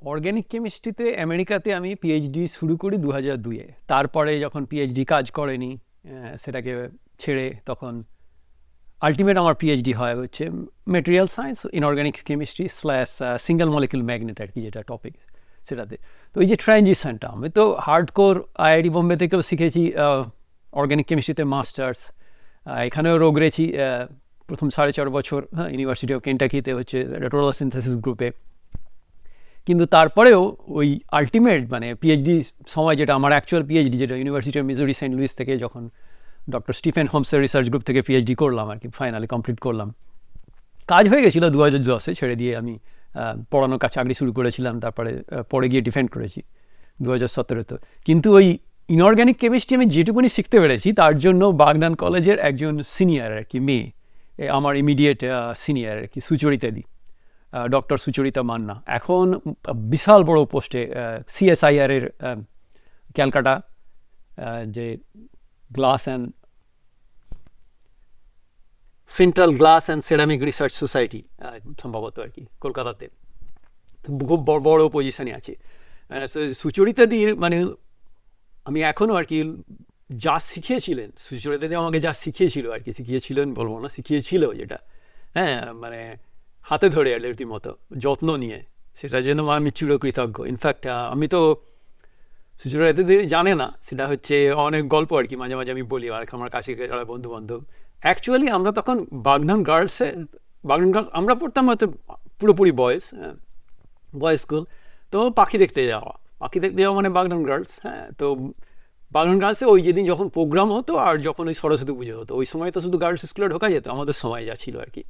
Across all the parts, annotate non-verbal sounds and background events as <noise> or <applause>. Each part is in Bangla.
অর্গ্যানিক কেমিস্ট্রিতে আমেরিকাতে আমি পিএইচডি শুরু করি দু হাজার দুইয়ে তারপরে যখন পিএইচডি কাজ করেনি সেটাকে ছেড়ে তখন আলটিমেট আমার পিএইচডি হয় হচ্ছে material science inorganic chemistry slash single molecule magnet আর কি যেটা টপিক সেটাতে। তো এই যে ট্রানজিশনটা আমি তো হার্ড কোর আইআইটি বোম্বে থেকেও শিখেছি অর্গ্যানিক কেমিস্ট্রিতে মাস্টার্স এখানেও রোগড়েছি আহ, প্রথম সাড়ে চার বছর হ্যাঁ ইউনিভার্সিটি অফ কেন্টাকিতে হচ্ছে টোটাল সিনথেসিস গ্রুপে কিন্তু তারপরেও ওই আলটিমেট মানে পিএইচডি সময় যেটা, আমার অ্যাকচুয়াল পিএইচডি যেটা university of Missouri Saint Louis থেকে যখন ডক্টর স্টিফেন হোমসের রিসার্চ গ্রুপ থেকে পিএইচডি করলাম আর কি ফাইনালি কমপ্লিট করলাম। কাজ হয়ে গেছিল দু হাজার দশে ছেড়ে দিয়ে আমি পড়ানোর কাজ, চাকরি শুরু করেছিলাম, তারপরে পরে গিয়ে ডিফেন্ড করেছি দু হাজার সতেরোতে কিন্তু ওই ইনঅর্গ্যানিক কেমিস্ট্রি আমি যেটুকুনি শিখতে পেরেছি, তার জন্য বাগনান কলেজের একজন সিনিয়র আর কি, মেয়ে আমার ইমিডিয়েট সিনিয়র আর কি সুচরিতাদি ডক্টর সুচরিতা মান্না। এখন বিশাল বড় পোস্টে সিএসআইআর এর ক্যালকাটা যে glass and central glass and ceramic research society সম্ভবত আর কি, কলকাতাতে। খুব বড় বড় পজিশনে আছে। সুচরিতা দিয়ে মানে আমি এখনও আর কি যা শিখিয়েছিলেন, সুচরিতা দিয়ে আমাকে যা শিখিয়েছিল আর কি, শিখিয়েছিলেন বলব না, শিখিয়েছিল যেটা। হ্যাঁ মানে হাতে ধরে আর রীতিমতো, যত্ন নিয়ে। সেটার জন্য আমি চিরকৃতজ্ঞ। ইনফ্যাক্ট আমি তো সুচরিতা দিদি জানে না, সেটা হচ্ছে অনেক গল্প আর কি মাঝে মাঝে আমি বলি আর আমার কাছে যারা বন্ধু বান্ধব অ্যাকচুয়ালি আমরা তখন বাগনান গার্লসে বাগনান গার্লস আমরা পড়তাম হয়তো পুরোপুরি বয়েস বয়েজ স্কুল তো পাখি দেখতে যাওয়া, পাখি দেখতে যাওয়া মানে বাগনান গার্লস হ্যাঁ তো বাগনান গার্লসে ওই যেদিন যখন প্রোগ্রাম হতো আর যখন ওই সরস্বতী পুজো হতো, ওই সময় তো শুধু গার্লস স্কুলে ঢোকা যেত, আমাদের সময় যা ছিল আর কি।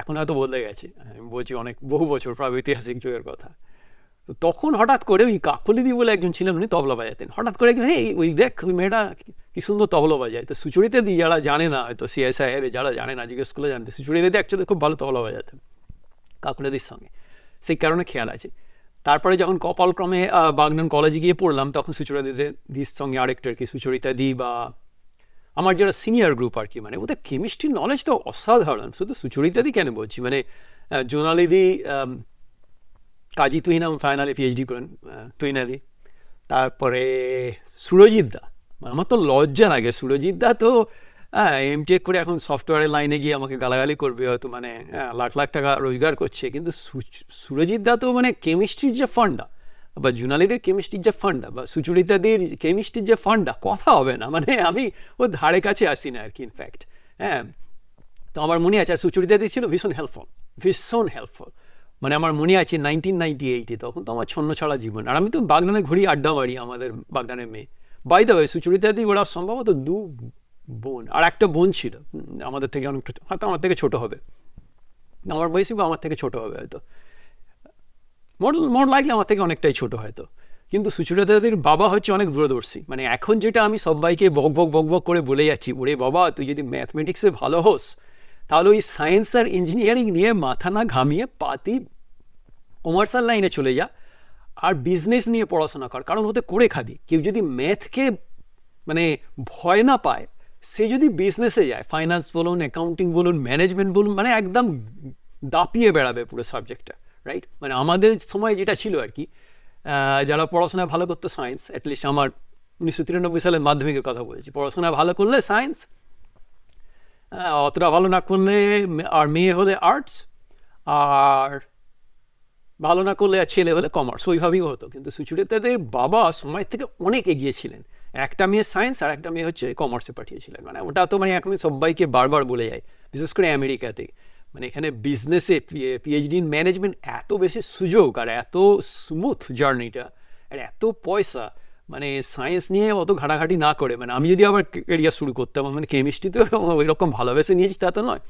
এখন হয়তো বদলে গেছে। আমি বলছি অনেক, বহু বছর প্রায় ঐতিহাসিক যুগের কথা। তো তখন হঠাৎ করে ওই কাকলিদি বলে একজন ছিলেন, উনি তবলা বাজাতেন। হঠাৎ করে একজন এই ওই দেখ, ওই মেয়েটা কি সুন্দর তবলা বাজায়। তো সুচরিতা দি যারা জানে না, হয়তো সিএসআই এর যারা জানে না, জিজ্ঞেস করলে জানতে সুচরিতা দি অ্যাকচুয়ালি খুব ভালো তবলা বাজাতেন, কাকুলাদির সঙ্গে। সেই কারণে খেয়াল আছে। তারপরে যখন কপালক্রমে বাগনান কলেজে গিয়ে পড়লাম, তখন সুচরিতা দিদির সঙ্গে আরেকটা আর কি, সুচরিতা দি বা আমার যারা সিনিয়র গ্রুপ আর কি মানে ওদের কেমিস্ট্রির নলেজ তো অসাধারণ। শুধু সুচরিতাদি কেন বলছি? মানে জোনালিদি কাজী তুহিনাম ফাইনালে পিএইচডি করেন তুহিনাদি। তারপরে সুরজিৎ দা। মানে আমার তো লজ্জা লাগে। সুরজিৎ দা তো হ্যাঁ এমটেক করে এখন সফটওয়্যারের লাইনে গিয়ে আমাকে গালাগালি করবে হয়তো মানে লাখ লাখ টাকা রোজগার করছে। কিন্তু সুরজিৎ দা তো মানে কেমিস্ট্রির যে ফান্ডা বা জুনালিদের কেমিস্ট্রির যে ফান্ডা বা সুচরিতাদের কেমিস্ট্রির যে ফান্ডা কথা হবে না। মানে আমি ও ধারে কাছে আসি না আর কি ইনফ্যাক্ট হ্যাঁ? তো আমার মনে আছে, আর সুচরিতাদি ছিল ভীষণ হেল্পফুল ভীষণ হেল্পফুল মানে আমার মনে আছে নাইনটিন নাইনটি এইটে তখন তো আমার ছন্ন ছাড়া জীবন। আর আমি তো বাগনানে ঘুরি, আড্ডা মারি আমাদের বাগনানের মেয়ে। বাই দ্য ওয়ে সুচরিতাদি ওরা সম্ভবত দু বোন, আর একটা বোন ছিল। আমাদের থেকে অনেকটা, হয়তো আমার থেকে ছোট হবে। আমার বয়সী আমার থেকে ছোট হবে হয়তো। মোর মোর লাইকলি আমার থেকে অনেকটাই ছোট হয়তো। কিন্তু সুচরিতাদের বাবা হচ্ছে অনেক দূরদর্শী। মানে এখন যেটা আমি সবাইকে বক বক বক বক করে বলে যাচ্ছি, ওরে বাবা, তুই যদি ম্যাথমেটিক্সে ভালো হোস, তাহলে ওই সায়েন্স আর ইঞ্জিনিয়ারিং নিয়ে মাথা না ঘামিয়ে পাতি কমার্শিয়াল লাইনে চলে যা আর বিজনেস নিয়ে পড়াশোনা কর। কারণ ওতে করে খাবি। কেউ যদি ম্যাথকে মানে ভয় না পায়, সে যদি বিজনেসে যায় ফাইন্যান্স বলুন অ্যাকাউন্টিং বলুন ম্যানেজমেন্ট বলুন মানে একদম দাপিয়ে বেড়াবে পুরো সাবজেক্টটা রাইট মানে আমাদের সময় যেটা ছিল আর কি যারা পড়াশোনা ভালো করতো সায়েন্স অ্যাটলিস্ট আমার উনিশশো তিরানব্বই সালের মাধ্যমিকের কথা বলেছি। পড়াশোনা ভালো করলে সায়েন্স অতটা ভালো না করলে আর মেয়ে হলে আর্টস আর ভালো না করলে আর ছেলে হলে কমার্স ওইভাবেই হতো। কিন্তু সুচরিতাদের বাবা সময় থেকে অনেক এগিয়ে ছিলেন। একটা মেয়ে সায়েন্স আর একটা মেয়ে হচ্ছে কমার্সে পাঠিয়েছিলেন। মানে ওটা তো মানে এখন সবাইকে বারবার বলে যায়, বিশেষ করে আমেরিকাতে। মানে এখানে বিজনেসে পিএইচডি ইন ম্যানেজমেন্ট এত বেশি সুযোগ আর এত স্মুথ জার্নিটা আর এত পয়সা মানে সায়েন্স নিয়ে অত ঘাটাঘাটি না করে। মানে আমি যদি আবার কেরিয়ার শুরু করতাম মানে কেমিস্ট্রিতে ওই রকম ভালোবেসে নিয়েছি, তা তো নয়।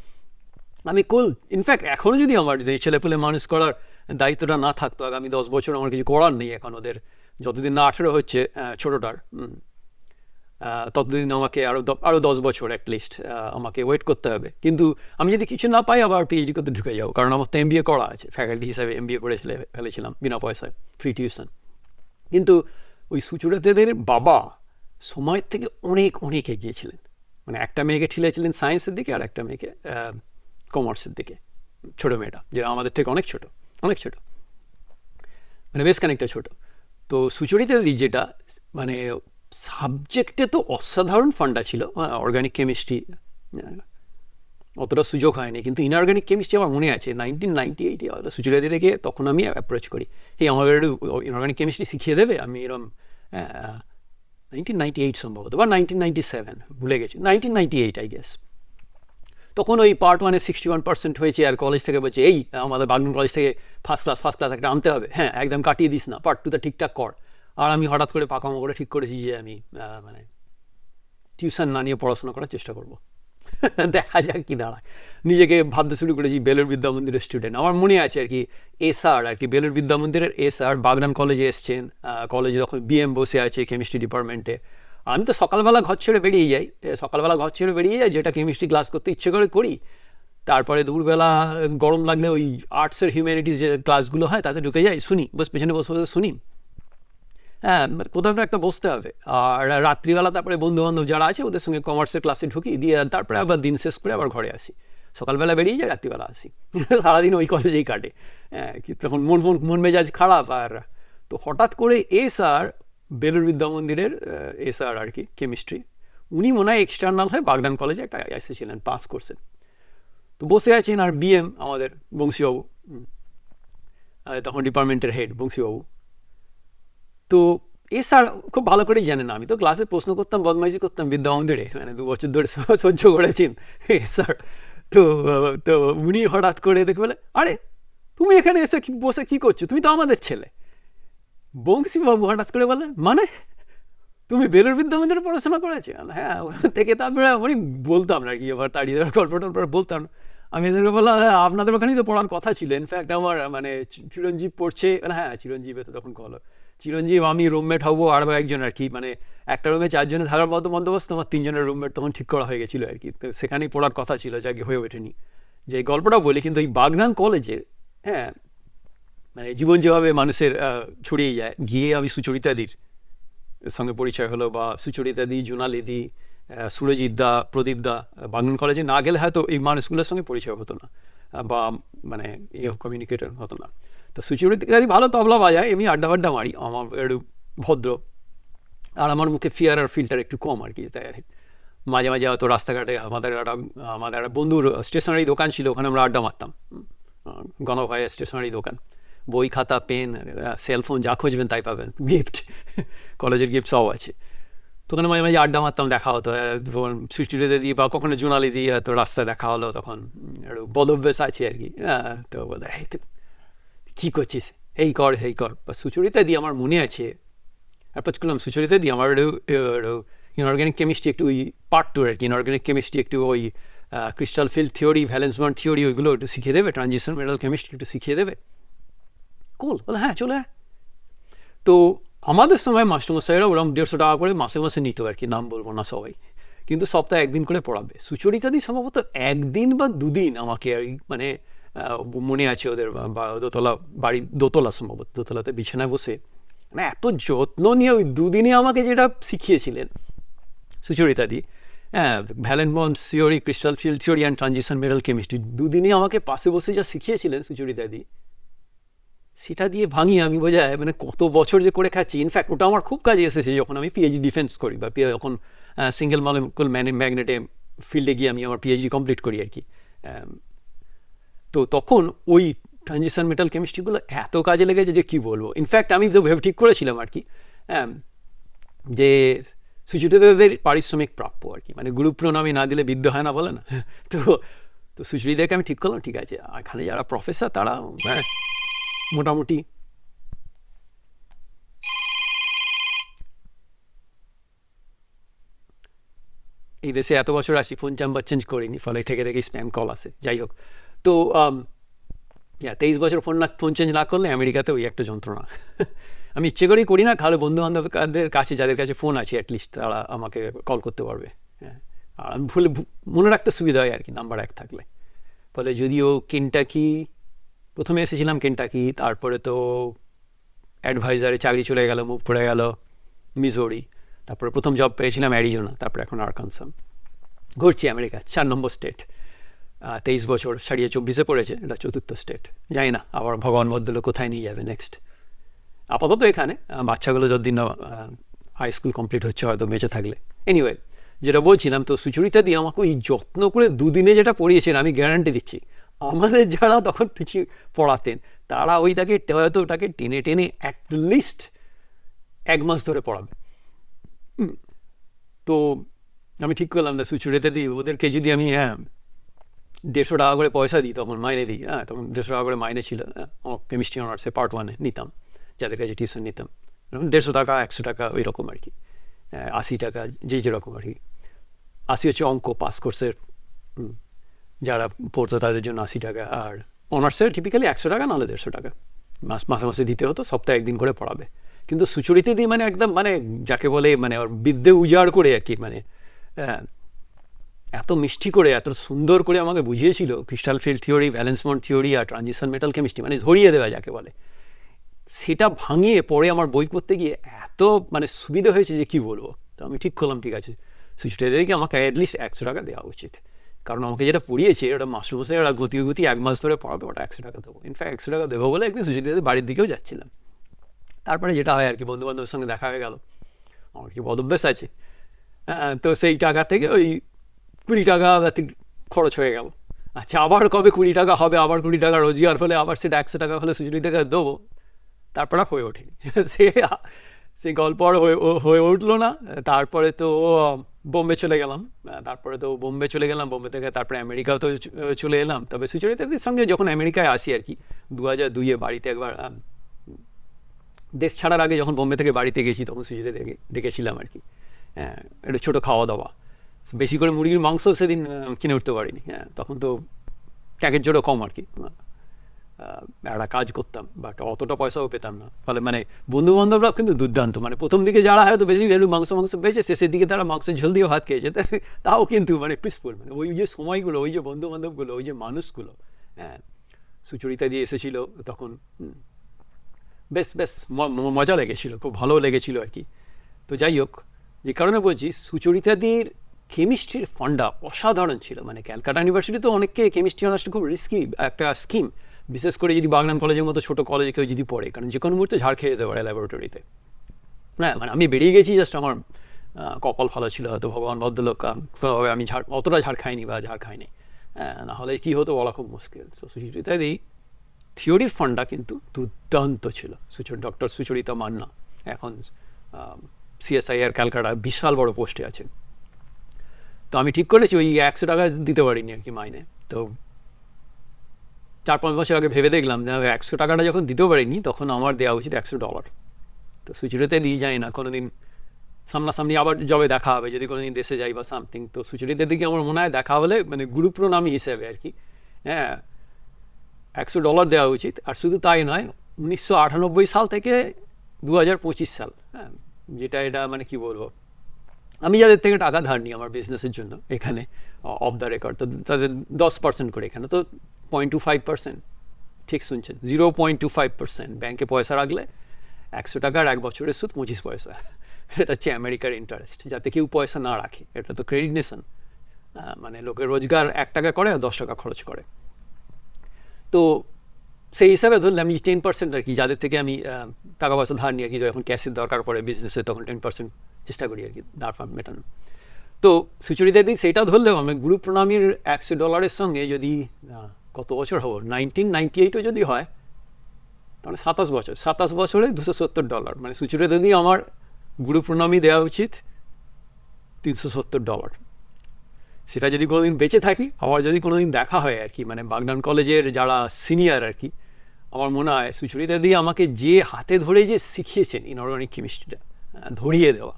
আমি কুল ইনফ্যাক্ট এখনও যদি আমার যে ছেলেপুলে মানুষ করার দায়িত্বটা না থাকতো, আগামী দশ বছর আমার কিছু করার নেই এখন ওদের। যতদিন না আঠেরো হচ্ছে ছোটোটার ততদিন আমাকে আরও আরও দশ বছর অ্যাটলিস্ট আমাকে ওয়েট করতে হবে। কিন্তু আমি যদি কিছু না পাই, আবার পিএইচডি করতে ঢুকে যাব। কারণ আমার তো এম করা আছে। ফ্যাকাল্টি হিসাবে এম করে ফেলেছিলাম বিনা পয়সায় ফ্রি টিউশন কিন্তু ওই সুচরিতাদের বাবা সময়ের থেকে অনেক অনেক এগিয়েছিলেন মানে একটা মেয়েকে ঠেলেছিলেন সায়েন্সের দিকে, আর একটা মেয়েকে কমার্সের দিকে। ছোটো মেয়েটা যেটা আমাদের থেকে অনেক ছোট অনেক ছোট। মানে বেশ খানিকটা ছোট। তো সুচরিতা যেটা মানে সাবজেক্টে তো অসাধারণ ফান্ডা ছিল অর্গানিক কেমিস্ট্রি অতটা সুযোগ হয়নি, কিন্তু ইনঅর্গানিক কেমিস্ট্রি আমার মনে আছে। নাইনটিন নাইনটি এইটে সুচরিতা দিদিকে তখন আমি অ্যাপ্রোচ করি। এই আমার একটু ইনঅর্গানিক কেমিস্ট্রি শিখিয়ে দেবে? আমি এরম নাইনটিন নাইনটি এইট সম্ভবত, বা নাইনটিন নাইনটি সেভেন ভুলে গেছি। Nineteen ninety eight I guess তখন ওই পার্ট ওয়ানে সিক্সটি ওয়ান পার্সেন্ট হয়েছে, আর কলেজ থেকে বলছে, এই, আমাদের বাগনুন কলেজ থেকে ফার্স্ট ক্লাস ফার্স্ট ক্লাস একটা আনতে হবে। হ্যাঁ একদম কাটিয়ে দিস না পার্ট টুটা ঠিকঠাক কর। আর আমি হঠাৎ করে পাকামো করে ঠিক করেছি যে আমি মানে টিউশন না নিয়ে পড়াশোনা করার চেষ্টা করব। <laughs> দেখা যাক কি দাঁড়ায়। নিজেকে ভাবতে শুরু করেছি বেলুর বিদ্যা মন্দিরের স্টুডেন্ট আমার মনে আছে আর কি, এস আর আর কি বেলুর বিদ্যা মন্দিরের এস আর বাগনান কলেজে এসছেন। কলেজে যখন বিএম বসে আছে কেমিস্ট্রি ডিপার্টমেন্টে আমি তো সকালবেলা ঘর ছেড়ে বেরিয়ে যাই। সকালবেলা ঘর ছেড়ে বেরিয়ে যাই, যেটা কেমিস্ট্রি ক্লাস করতে ইচ্ছে করে করি। তারপরে দুপুরবেলা গরম লাগলে ওই আর্টসের হিউম্যানিটিস যে ক্লাসগুলো হয়, তাতে ঢুকে যাই, শুনি, বস, পেছনে বসে বসে শুনি। হ্যাঁ কোথাও একটা বসতে হবে। আর রাত্রিবেলা তারপরে বন্ধু বান্ধব যারা আছে, ওদের সঙ্গে কমার্সের ক্লাসে ঢুকি, দিয়ে তারপরে আবার দিন শেষ করে আবার ঘরে আসি। সকালবেলা বেরিয়ে যায়, রাত্রিবেলা আসি। <laughs> সারাদিন ওই কলেজেই কাটে। হ্যাঁ তখন মন মন মন মেজাজ খারাপ, আর তো হঠাৎ করে এস আর বেলুর বিদ্যা মন্দিরের এস আর আর কি কেমিস্ট্রি উনি মনে হয় এক্সটার্নাল হয়ে বাগদান কলেজে একটা এসেছিলেন পাস করছেন। তো বসে আছেন আর বিএম আমাদের বংশীবাবু। তখন ডিপার্টমেন্টের হেড বংশীবাবু। তো এ স্যার খুব ভালো করেই জানেন আমি। তো ক্লাসে প্রশ্ন করতাম, বদমাইশি করতাম, বিদ্যা মন্দিরে মানে দু বছর ধরে সহ্য করেছেন। স্যার তো তো উনি হঠাৎ করে দেখে বলে, আরে, তুমি এখানে এসে বসে কি করছ? তুমি তো আমাদের ছেলে। বংশীবাবু হঠাৎ করে বলে মানে? তুমি বেলুর বিদ্যা মন্দিরে পড়াশোনা করেছ? হ্যাঁ ওখান থেকে তারপরে আমি বলতাম না কি, এবার তাড়িয়ে দেওয়ার গল্প টল্প বলতাম আমি এদেরকে বললাম হ্যাঁ আপনাদের ওখানেই তো পড়ার কথা ছিল। ইনফ্যাক্ট আমার মানে চিরঞ্জীব পড়ছে। হ্যাঁ চিরঞ্জীবে তো তখন কল চিরঞ্জীব, আমি রুমমেট হব, আর একজন আর কি মানে একটা রুমে চারজনে থাকার মতো বন্দোবস্ত, আমার তিনজনের রুমমেট তখন ঠিক করা হয়ে গেছিল আর কি। সেখানেই পড়ার কথা ছিল, যাকে হয়ে ওঠেনি। যে গল্পটা বলি, কিন্তু এই বাগনান কলেজের হ্যাঁ মানে জীবন যেভাবে মানুষের ছড়িয়ে যায়, গিয়ে আমি সুচরিতাদির সঙ্গে পরিচয় হলো, বা সুচরিতাদি জোনালিদি সুরজিৎ দা, প্রদীপ দা, বাগনান কলেজে না গেলে হয়তো এই মানুষগুলোর সঙ্গে পরিচয় হতো না, বা মানে ইয়ে কমিউনিকেটর হতো না। তো সুচরিতাদি ভালো তবলা বাজায়, এমনি আড্ডা আড্ডা মারি। আমার একটু ভদ্র। আর আমার মুখে ফিয়ার আর ফিল্টার একটু কম আর কি, তাই মাঝে মাঝে হয়তো রাস্তাঘাটে আমাদের একটা আমাদের একটা বন্ধুর স্টেশনারি দোকান ছিল, ওখানে আমরা আড্ডা মারতাম। গণভাইয়ের স্টেশনারি দোকান। বই, খাতা পেন সেলফোন যা খুঁজবেন তাই পাবেন। গিফট কলেজের গিফট সব আছে। তো ওখানে মাঝে মাঝে আড্ডা মারতাম, দেখা হতো। তখন সৃষ্টিতে দিয়ে বা কখনো জোনালি দিয়ে হয়তো রাস্তায় দেখা হলো, তখন একটু বদভ্যাস আছে আর কি। তো বলে কী করছিস? এই কর, সেই কর। বা সুচরিতা দিয়ে আমার মনে আছে অ্যাপ্রোচ করলাম সুচরিতা দিয়ে আমার ইনঅর্গ্যানিক কেমিস্ট্রি একটু ওই পার্ট টু আর কি। ইনঅর্গ্যানিক কেমিস্ট্রি একটু ওই crystal field theory valence theory ওইগুলো একটু শিখিয়ে দেবে ট্রানজিশন মেটাল কেমিস্ট্রি একটু শিখিয়ে দেবে। কুল বলে হ্যাঁ চলে তো আমাদের সময় মাস্টারমশাইরা ওরকম দেড়শো টাকা করে মাসে মাসে নিত আর কি, নাম বলব না সবাই। কিন্তু সপ্তাহে একদিন করে পড়াবে। সুচরিতা সুচরিতাদি সম্ভবত একদিন বা দুদিন আমাকে আর মানে মনে আছে ওদের দোতলা বাড়ি, দোতলা সম্ভবত, দোতলাতে বিছানায় বসে। মানে এত যত্ন নিয়ে ওই দুদিনে আমাকে যেটা শিখিয়েছিলেন সুচরিতাদি হ্যাঁ valence bond theory crystal field, theory and transition, metal chemistry দুদিনে আমাকে পাশে বসে যা শিখিয়েছিলেন সুচরিতাদি সেটা দিয়ে ভাঙি আমি বোঝায় মানে কত বছর যে করে খাচ্ছি। ইনফ্যাক্ট ওটা আমার খুব কাজে এসেছে যখন আমি পিএইচডি ডিফেন্স করি বা যখন সিঙ্গেল মলিকুল ম্যাগনেটে ফিল্ডে গিয়ে আমি আমার পিএইচডি কমপ্লিট করি আর কি। তো তখন ওই ট্রানজিশন মেটাল কেমিস্ট্রিগুলো এত কাজে লেগেছে যে কি বলব? ইনফ্যাক্ট আমি তো ভেবে ঠিক করেছিলাম আর কি। হ্যাঁ যে সুচরিতাদের পারিশ্রমিক প্রাপ্য আর কি। মানে গুরু প্রণামী না দিলে বিদ্যা হয় না বলে না। <laughs> তো তো সুচরিতাকে আমি ঠিক করলাম, ঠিক আছে। এখানে যারা প্রফেসর তারা মোটামুটি। এই দেশে এত বছর আসি ফোন চাম্বার চেঞ্জ করিনি, ফলে থেকে থেকে স্প্যাম কল আসে। যাই হোক তো তেইশ বছর ফোন না, ফোন চেঞ্জ না করলে আমেরিকাতে ওই একটা যন্ত্রণা। <laughs> আমি ইচ্ছে করেই করি না তাহলে বন্ধু বান্ধবদের কাছে, যাদের কাছে ফোন আছে অ্যাটলিস্ট তারা আমাকে কল করতে পারবে। হ্যাঁ আর আমি ভুলে মনে রাখতে সুবিধা হয় আর কি নাম্বার এক থাকলে। ফলে যদিও কেনটাকি প্রথমে এসেছিলাম কেনটাকি তারপরে তো অ্যাডভাইজারে চাকরি চলে গেল মুখ পড়ে গেল মিজোরি তারপরে প্রথম জব পেয়েছিলাম অ্যারিজোনা তারপরে এখন আরকানসাম ঘুরছি আমেরিকা, চার নম্বর স্টেট তেইশ বছর সারিয়ে চব্বিশে পড়েছে, এটা চতুর্থ স্টেট জানি না, আবার ভগবান বদল কোথায় নিয়ে যাবে নেক্সট আপাতত এখানে বাচ্চাগুলো যতদিন না হাই স্কুল কমপ্লিট হচ্ছে, হয়তো বেঁচে থাকলে। এনিওয়ে যেটা বলছিলাম, তো সুচরিতা দিয়ে আমাকে ওই যত্ন করে দুদিনে যেটা পড়িয়েছেন, আমি গ্যারান্টি দিচ্ছি, আমাদের যারা তখন পিছিয়ে পড়াতেন, তারা ওই তাকে হয়তো ওটাকে টেনে টেনে অ্যাটলিস্ট এক মাস ধরে পড়াবে। তো আমি ঠিক করলাম না, সুচরিতা দিয়ে ওদেরকে যদি আমি হ্যাঁ দেড়শো টাকা করে পয়সা দিই তখন মাইনে দিই হ্যাঁ তখন দেড়শো টাকা করে মাইনে ছিল হ্যাঁ, কেমিস্ট্রি অনার্সে পার্ট ওয়ানে নিতাম যাদের কাছে টিউশন নিতাম। দেড়শো টাকা একশো টাকা ওই রকম আর কি হ্যাঁ, আশি টাকা যে যেরকম আর কি। আশি হচ্ছে অঙ্ক পাস কোর্সের যারা পড়তো তাদের জন্য আশি টাকা আর অনার্সের টিপিক্যালি একশো টাকা নাহলে দেড়শো টাকা। মাস মাসে মাসে দিতে হতো সপ্তাহে একদিন করে পড়াবে। কিন্তু সুচরিতে দিয়ে মানে একদম মানে যাকে বলে মানে বিদ্যে উজাড় করে আর কি মানে হ্যাঁ, এত মিষ্টি করে, এত সুন্দর করে আমাকে বুঝিয়েছিল crystal field theory valence bond theory আর ট্রানজিশন মেটাল কেমিস্ট্রি মানে ধরিয়ে দেওয়া যাকে বলে। সেটা ভাঙিয়ে পরে আমার বই পড়তে গিয়ে এত মানে সুবিধা হয়েছে যে কি বলব? তো আমি ঠিক করলাম, ঠিক আছে। সুইচটা দেখে আমাকে অ্যাটলিস্ট একশো টাকা দেওয়া উচিত। কারণ আমাকে যেটা পড়িয়েছে, ওটা মাস্টারমশাই ওরা গতি গতি এক মাস ধরে পড়াবে, ওটা একশো টাকা দেবো। ইনফ্যাক্ট একশো টাকা দেবো বলে একদিন সুচিতাদের বাড়ির দিকেও যাচ্ছিলাম। তারপরে যেটা হয় আর কি বন্ধু বান্ধবের সঙ্গে দেখা হয়ে গেল। আমার কি বদভ্যাস আছে? তো সেই টাকা থেকে ওই কুড়ি টাকা খরচ হয়ে গেল। আচ্ছা আবার কবে কুড়ি টাকা হবে? আবার কুড়ি টাকা রোজগার হলে আবার সেটা একশো টাকা হলে সুচরিতাকে দেবো। তারপর আর হয়ে ওঠেনি। <laughs> সে সেই গল্প আর হয়ে উঠল না। তারপরে তো বোম্বে চলে গেলাম। তারপরে তো বোম্বে চলে গেলাম। বোম্বে থেকে তারপরে আমেরিকাও তো চলে এলাম। তবে সুচরিতাদের সঙ্গে যখন আমেরিকায় আসি আর কি দু হাজার দুইয়ে বাড়িতে একবার দেশ ছাড়ার আগে যখন বোম্বে থেকে বাড়িতে গেছি, তখন ডেকে ডেকেছিলাম আর কি। হ্যাঁ একটু ছোটো খাওয়া দাওয়া। বেশি করে মুরগির মাংস সেদিন কিনে উঠতে পারিনি। হ্যাঁ তখন তো ট্যাগের জোরও কম আর কি। একটা কাজ করতাম বাট অতটা পয়সাও পেতাম না। ফলে মানে বন্ধু বান্ধবরা কিন্তু দুর্দান্ত। মানে প্রথম দিকে যারা হয়তো বেশি একটু মাংস মাংস পেয়েছে, শেষের দিকে তারা মাংস ঝোল দিয়েও ভাত খেয়েছে। তাও কিন্তু মানে পিসফুল। মানে ওই যে সময়গুলো, ওই যে বন্ধু বান্ধবগুলো ওই যে মানুষগুলো হ্যাঁ সুচরিতা দিয়ে এসেছিল তখন বেশ বেশ মজা লেগেছিল, খুব ভালো লেগেছিল আর কি। তো যাই হোক, যে কারণে বলছি, সুচরিতাদির কেমিস্ট্রির ফান্ডা অসাধারণ ছিল। মানে ক্যালকাটা ইউনিভার্সিটি তো অনেককে কেমিস্ট্রি অনার্সটা খুব রিস্কি একটা স্কিম বিশেষ করে যদি বাগনান কলেজের মতো ছোটো কলেজে কেউ যদি পড়ে কারণ যে কোনো মুহূর্তে ঝাড় খেয়ে যেতে পারে ল্যাবরেটরিতে হ্যাঁ মানে আমি বেরিয়ে গেছি জাস্ট আমার কপাল ভালো ছিল হয়তো ভগবান ভদ্রলোক কোনোভাবে আমি ঝাড় অতটা ঝাড় খাইনি বা ঝাড় খাইনি। হ্যাঁ, না হলে কী হতো বলা খুব মুশকিল। সো সুচরিতাদি থিওরির ফান্ডটা কিন্তু দুর্দান্ত ছিল। সুচর ডক্টর সুচরিতা মান্না এখন সিএসআইআর ক্যালকাটা বিশাল বড় পোস্টে আছে। তো আমি ঠিক করেছি, ওই একশো টাকা দিতে পারিনি আর কি মাইনে। তো চার পাঁচ বছর আগে ভেবে দেখলাম যে একশো টাকাটা যখন দিতেও পারিনি, তখন আমার দেওয়া উচিত একশো ডলার। তো সুচরিতে নিয়ে যাই না কোনো দিন সামনাসামনি আবার যবে দেখা হবে, যদি কোনো দিন দেশে যাই বা সামথিং তো সুচরিতের দিকে আমার মনে হয় দেখা হলে মানে গুরু প্রণামী হিসেবে আর কি। হ্যাঁ একশো ডলার দেওয়া উচিত। আর শুধু তাই নয়, উনিশশো সাল থেকে দু হাজার পঁচিশ সাল হ্যাঁ যেটা এটা মানে কি বলব? আমি যাদের থেকে টাকা ধার নিই আমার বিজনেসের জন্য এখানে অফ দ্য রেকর্ড তো তাদের দশ পার্সেন্ট করে এখানে, তো পয়েন্ট টু ফাইভ পার্সেন্ট ঠিক শুনছেন zero point two five percent ব্যাঙ্কে পয়সা রাখলে একশো টাকার এক বছরের সুদ পঁচিশ পয়সা। এটা হচ্ছে আমেরিকার ইন্টারেস্ট যাতে কেউ পয়সা না রাখে। এটা তো ক্রেডিট নেশন মানে লোকের রোজগার এক টাকা করে আর দশ টাকা খরচ করে। তো সেই হিসাবে ধরলাম যে টেন পার্সেন্ট আর কি, যাদের থেকে আমি টাকা পয়সা ধার নিয়ে কি, যখন ক্যাশের দরকার পড়ে বিজনেসে তখন টেন পার্সেন্ট চেষ্টা করি আর কি ফার মেটানো তো সুচরিতা দিই সেটা ধরলেও আমি গুরু প্রণামীর একশো ডলারের সঙ্গে যদি কত বছর হব? নাইনটিন নাইনটি এইটও যদি হয়, তাহলে সাতাশ বছর। সাতাশ বছরে দুশো সত্তর ডলার। মানে সুচরিতা দিয়ে আমার গুরু প্রণামী দেওয়া উচিত, তিনশো সত্তর ডলার। সেটা যদি কোনোদিন বেঁচে থাকি, আবার যদি কোনোদিন দেখা হয় আর কি মানে বাগনান কলেজের যারা সিনিয়র আর কি আমার মনে হয় সুচরিতা দিয়ে আমাকে যে হাতে ধরে যে শিখিয়েছেন ইনঅর্গানিক কেমিস্ট্রিটা ধরিয়ে দেওয়া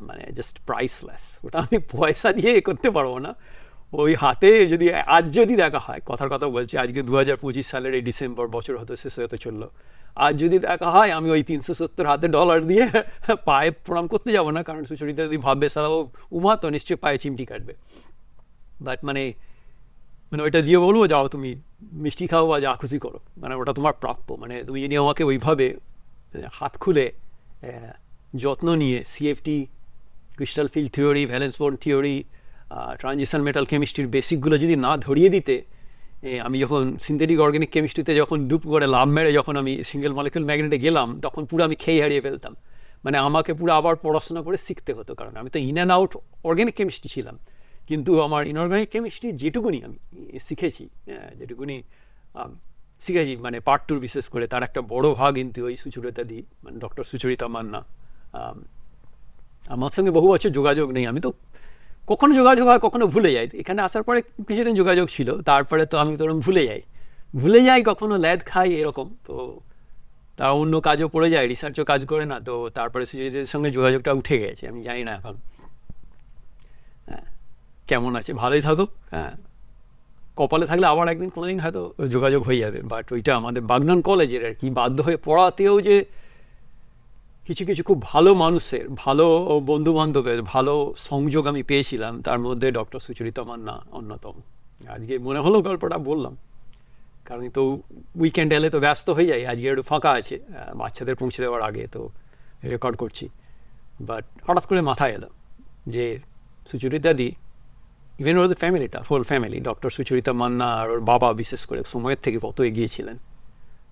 মানে জাস্ট প্রাইসলেস ওটা আমি পয়সা দিয়ে করতে পারব না। ওই হাতে যদি আজ যদি দেখা হয়, কথার কথা বলছি, আজকে দু হাজার পঁচিশ সালের এই ডিসেম্বর বছর হতে শেষ হতে চলল। আজ যদি দেখা হয়, আমি ওই তিনশো সত্তর হাতে ডলার দিয়ে <laughs> পায়ে প্রণাম করতে যাব না, কারণ সুচরিতা যদি ভাববে সারা উমা, তো নিশ্চয়ই পায়ে চিমটি কাটবে। বাট মানে মানে ওইটা দিয়ে বলব, যাও তুমি মিষ্টি খাও বা যা খুশি করো। মানে ওটা তোমার প্রাপ্য। মানে তুমি যদি আমাকে ওইভাবে হাত খুলে যত্ন নিয়ে CFT crystal field theory valence bond theory transition metal কেমিস্ট্রির বেসিকগুলো যদি না ধরিয়ে দিতে আমি যখন সিনথেটিক অর্গানিক কেমিস্ট্রিতে যখন ডুব করে, লাভ মেরে যখন আমি সিঙ্গেল মলিকুল ম্যাগনেটে গেলাম, তখন পুরো আমি খেয়ে হারিয়ে ফেলতাম। মানে আমাকে পুরো আবার পড়াশোনা করে শিখতে হতো, কারণ আমি তো in and out organic chemistry ছিলাম। কিন্তু আমার ইনঅর্গানিক কেমিস্ট্রি যেটুকুনি আমি শিখেছি যেটুকুনি শিখেছি মানে পার্ট টুর বিশেষ করে, তার একটা বড় ভাগ কিন্তু ওই সুচরিতা দি মানে ডক্টর সুচরিতা মান্না। আমার সঙ্গে বহু বছর যোগাযোগ নেই। আমি তো কখনো যোগাযোগ হয়, কখনো ভুলে যাই। এখানে আসার পরে কিছুদিন যোগাযোগ ছিল, তারপরে তো আমি ধরুন ভুলে যাই। ভুলে যাই, কখনো ল্যাদ খাই এরকম। তো তা অন্য কাজও পড়ে যায় রিসার্চও কাজ করে না, তো তারপরে সুচরিতাদের সঙ্গে যোগাযোগটা উঠে গেছে, আমি জানি না এখন। হ্যাঁ কেমন আছে? ভালোই থাকুক হ্যাঁ। কপালে থাকলে আবার একদিন কোনোদিন হয়তো যোগাযোগ হয়ে যাবে বাট ওইটা আমাদের বাগনান কলেজের আর কি, বাধ্য হয়ে পড়াতেও যে কিছু কিছু খুব ভালো মানুষের, ভালো বন্ধু বান্ধবের ভালো সংযোগ আমি পেয়েছিলাম। তার মধ্যে ডক্টর সুচরিতা মান্না অন্যতম। আজকে মনে হলো গল্পটা বললাম। কারণ তো উইকেন্ড এলে তো ব্যস্ত হয়ে যায় আজকে একটু ফাঁকা আছে বাচ্চাদের পৌঁছে দেওয়ার আগে তো রেকর্ড করছি। বাট হঠাৎ করে মাথায় এলো যে সুচরিতা দি ইভেন ওর ফ্যামিলিটা whole family doctor Sucharita Manna আর ওর বাবা বিশেষ করে সময়ের থেকে কত এগিয়েছিলেন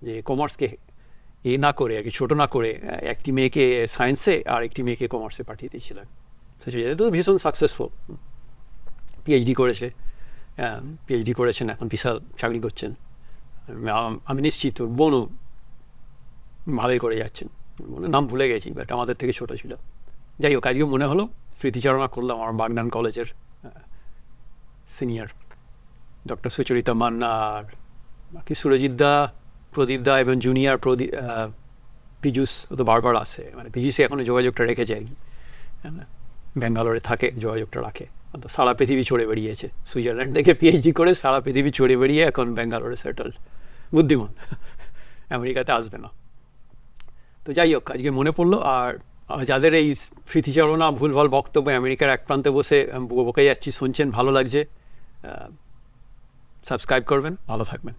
যে কমার্সকে এ না করে আর কি ছোটো না করে, একটি মেয়েকে সায়েন্সে আর একটি মেয়েকে কমার্সে পাঠিয়ে দিয়েছিলেন। তো ভীষণ সাকসেসফুল পিএইচডি করেছে। পিএইচডি করেছেন, এখন বিশাল চাকরি করছেন। আম- নিশ্চিত ওর বোনও ভালোই করে যাচ্ছেন। নাম ভুলে গেছি বাট আমাদের থেকে ছোটো ছিল। যাই হোক, আজকে মনে হলো স্মৃতিচারণা করলাম আমার বাগনান কলেজের সিনিয়র ডক্টর সুচরিতা মান্না আর বাকি সুরজিৎ দা প্রদীপ দা এবং জুনিয়র প্রদীপ পীযুষ ও তো বারবার আসে। মানে পীযুষে এখনও যোগাযোগটা রেখেছে। হ্যাঁ, ব্যাঙ্গালোরে থাকে যোগাযোগটা রাখে। সারা পৃথিবী ছড়ে বেরিয়েছে সুইজারল্যান্ড থেকে পিএইচডি করে সারা পৃথিবী ছড়ে বেরিয়ে এখন ব্যাঙ্গালোরে সেটেল বুদ্ধিমান। আমেরিকাতে আসবে না। তো যাই হোক আজকে মনে পড়ল। আর যাদের এই স্মৃতিচারণা ভুলভাল বক্তব্য আমেরিকার এক প্রান্তে বসে বকে যাচ্ছি শুনছেন ভালো লাগছে সাবস্ক্রাইব করবেন ভালো থাকবেন।